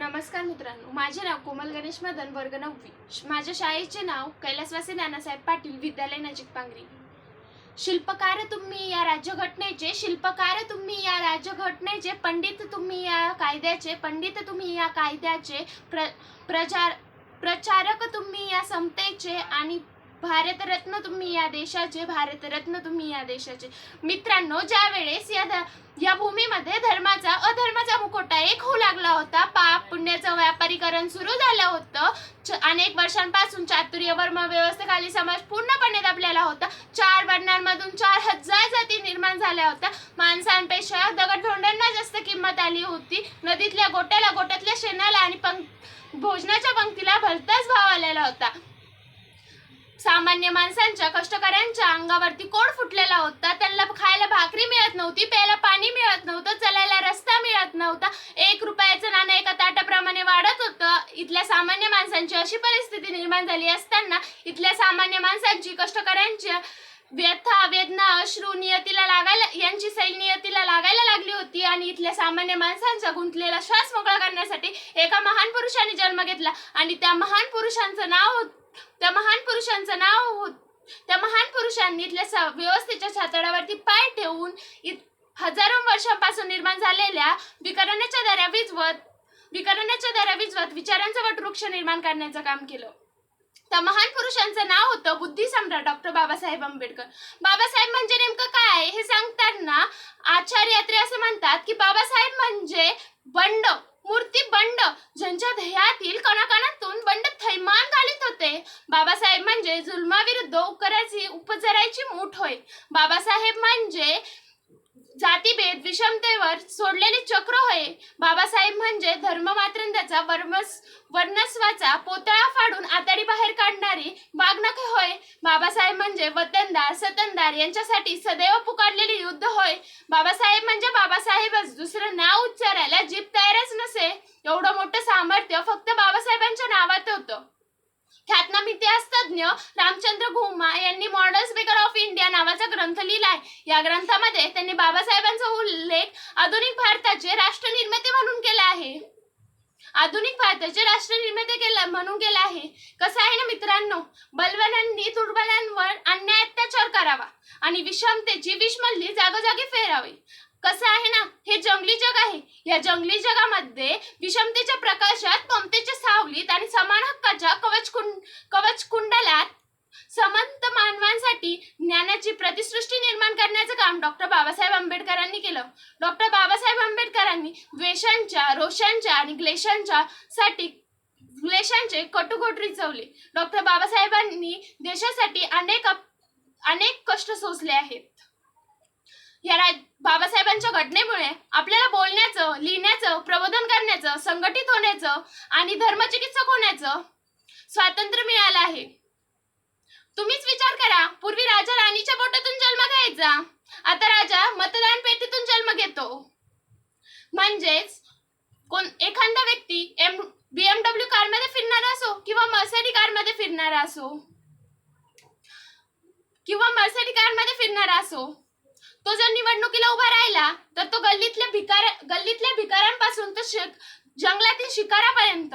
नमस्कार मित्रांनो माझे नाव कोमल गणेश मदन वर्ग नववी. माझ्या शाळेचे नाव कैलासवासी नानासाहेब पाटील विद्यालय नजीक पांगरी. शिल्पकार तुम्ही या राज्यघटनेचे शिल्पकार तुम्ही या राज्यघटनेचे पंडित तुम्ही या कायद्याचे पंडित तुम्ही या कायद्याचे प्र प्रचार प्रचारक तुम्ही या समतेचे आणि भारतरत्न तुम्ही या देशाचे भारतरत्न तुम्ही या देशाचे. मित्रांनो ज्या वेळेस या ध- या भूमीमध्ये धर्माचा अधर्माचा मुखोटा एक होऊ लागला होता पाप व्यापारीकरण सुरू झालं होतं. अनेक वर्षांपासून चातुर्य वर्म व्यवस्थेखाली समाज पूर्णपणे दबलेला होता. चार वर्णांमधून चार हजार जाती निर्माण झाल्या होत्या. माणसांपेक्षा दगडधोंड्यांना जास्त किंमत आली होती. नदीतल्या गोट्याला गोट्यातल्या शेणाला आणि पंक भोजनाच्या पंक्तीला भलताच भाव आलेला होता. सामान्य माणसांच्या कष्टकऱ्यांच्या अंगावरती कोड फुटलेला होता. त्यांना खायला भाकरी मिळत नव्हती प्यायला पाणी मिळत नव्हतं चालायला रस्ता मिळत नव्हता एक रुपयाचं नाणं एका ताटाप्रमाणे वाढत होतं इथल्या सामान्य माणसांची अशी परिस्थिती निर्माण झाली असताना इथल्या सामान्य माणसांची कष्टकऱ्यांच्या व्यथा वेदना अश्रू नियतीला लागायला यांची सैल नियतीला लागायला लागली होती आणि इथल्या सामान्य माणसांचा गुंतलेला श्वास मोकळा करण्यासाठी एका महान पुरुषाने जन्म घेतला. आणि त्या महान पुरुषांचं नाव होत- त्या महान पुरुषांचं नाव होत त्या महान पुरुषांनी इथल्या स- व्यवस्थेच्या छातडावरती पाय ठेवून हजारो वर्षांपासून निर्माण झालेल्या विकरणाच्या दऱ्या विजवत विकरणाच्या दरा विजवत विचारांचं वटवृक्ष निर्माण करण्याचं काम केलं. त्या महान पुरुषांचं नाव होतं बुद्धी सम्राट डॉक्टर बाबासाहेब आंबेडकर. बाबासाहेब म्हणजे नेमकं काय आहे? हे सांगताना आचार्य यात्रे असं म्हणतात की बाबासाहेब म्हणजे बंड मूर्ती बंड ज्यांच्या ध्येयातील कणाकणातून बंड थैमान घालीत होते. बाबासाहेब म्हणजे जुलमाविरुद्ध उपकरायची उपचारायची मूठ होय. बाबासाहेब म्हणजे जातीभेद विषमतेवर सोडलेले चक्र होय. बाबासाहेब म्हणजे धर्ममात्रंदाचा वर्मस वर्णस्वाचा पोतळा फाडून आताडी बाहेर काढणारी वागणक होय. बाबासाहेब म्हणजे वतनदार सतनदार यांच्यासाठी सदैव पुकारलेले युद्ध होय. बाबासाहेब म्हणजे बाबासाहेबच दुसरं नाव उच्चारायला जीप तयारच नसे. एवढं मोठं सामर्थ्य फक्त बाबासाहेबांच्या ख्यातनाम इतिहास रामचंद्र घुमा यांनी मॉडर्न स्पीकर ऑफ इंडिया नावाचा ग्रंथ लिहिला आहे या ग्रंथामध्ये त्यांनी बाबासाहेबांचा उल्लेख आधुनिक भारताचे राष्ट्रनिर्माते म्हणून केला आहे. आधुनिक भारताचे राष्ट्रनिर्माते केला म्हणून केला आहे. कसं आहे ना मित्रांनो? बलवानांनी दुर्बलांवर अन्याय अत्याचार करावा आणि विषमतेची विषमल्ली जागोजागी फेरावी. कसं आहे ना? हे जंगली जग आहे. या जंगली जगामध्ये विषमतेच्या प्रकाशात ममतेच्या सावलीत आणि समान हक्काच्या कवच कुंड कवच कुंडलात समंत मानवांसाठी ज्ञानाची प्रतिसृष्टी निर्माण करण्याचं काम डॉक्टर बाबासाहेब आंबेडकरांनी केलं. डॉक्टर बाबासाहेब आंबेडकरांनी द्वेषांच्या रोषांच्या आणि ग्लेशांच्या साठी ग्लेशांचे कटुकोट रिचवले डॉक्टर बाबासाहेबांनी देशासाठी अनेक अनेक कष्ट सोसले आहेत. या राज बाबासाहेबांच्या घटनेमुळे आपल्याला बोलण्याचं लिहिण्याचं प्रबोधन करण्याचं संघटित होण्याचं आणि धर्मचिकित्सक होण्याचं स्वातंत्र्य मिळालं आहे. तुम्हीच विचार करा पूर्वी राजा राणीच्या पोटातून जन्म घ्यायचा. आता राजा मतदान पेटीतून जन्म घेतो. म्हणजेच कोण एखादा व्यक्ती एम बीएमडब्ल्यू कारमध्ये फिरणारा असो किंवा मर्सेडी कारमध्ये फिरणारा असो किंवा मर्सेडी कारमध्ये फिरणारा असो तो जर निवडणुकीला उभा राहिला तर तो गल्लीतल्या भिकार गल्लीतल्या भिकाऱ्यांपासून तर शिक जंगलातील शिकारापर्यंत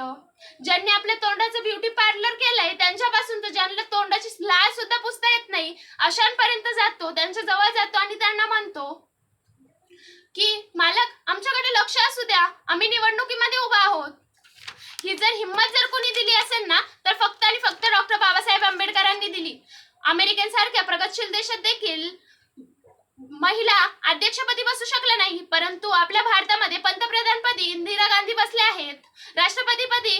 ज्यांनी आपल्या तोंडाचं ब्युटी पार्लर केलंय त्यांच्यापासून तर ज्यांना तोंडाची लाळ सुद्धा पुसता येत नाही अशांपर्यंत जातो त्यांच्या जवळ जातो आणि त्यांना म्हणतो की मालक आमच्याकडे लक्ष असू द्या आम्ही निवडणुकीमध्ये उभा आहोत. ही जर हिंमत जर कोणी दिली असेल ना तर फक्त आणि फक्त डॉक्टर बाबासाहेब आंबेडकरांनी दिली. अमेरिकेसारख्या प्रगतशील देशात देखील महिला अध्यक्षपदी बसू शकल्या नाही परंतु आपल्या भारतामध्ये पंतप्रधानपदी इंदिरा गांधी बसल्या आहेत. राष्ट्रपतीपदी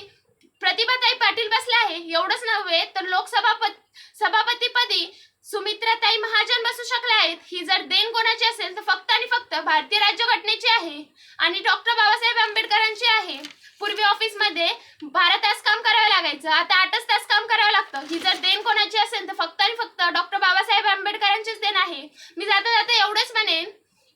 प्रतिभाताई पाटील बसल्या आहे एवढंच नव्हे तर लोकसभा सभापतीपदी सुमित्राताई महाजन बसू शकल्या आहेत. ही जर देण कोणाची असेल तर फक्त आणि फक्त भारतीय राज्यघटनेची आहे आणि डॉक्टर बाबासाहेब आंबेडकरांची आहे पूर्वी ऑफिसमध्ये बारा तास काम करावं लागायचं आता आठच तास काम करावं लागतं ही जर देण कोणाची असेल तर फक्त आणि फक्त डॉक्टर बाबासाहेब आंबेडकरांचीच देण आहे मी जाता जाता एवढंच म्हणेन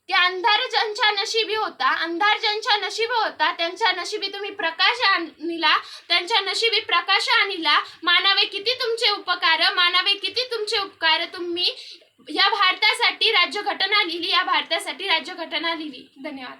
की अंधार ज्यांच्या नशिबी होता अंधार ज्यांच्या नशिबी होता त्यांच्या नशिबी तुम्ही प्रकाश आणला त्यांच्या नशिबी प्रकाश आणला. मानावे किती तुमचे उपकार मानावे किती तुमचे उपकार. तुम्ही या भारतासाठी राज्यघटना लिहिली या भारतासाठी राज्यघटना लिहिली. धन्यवाद.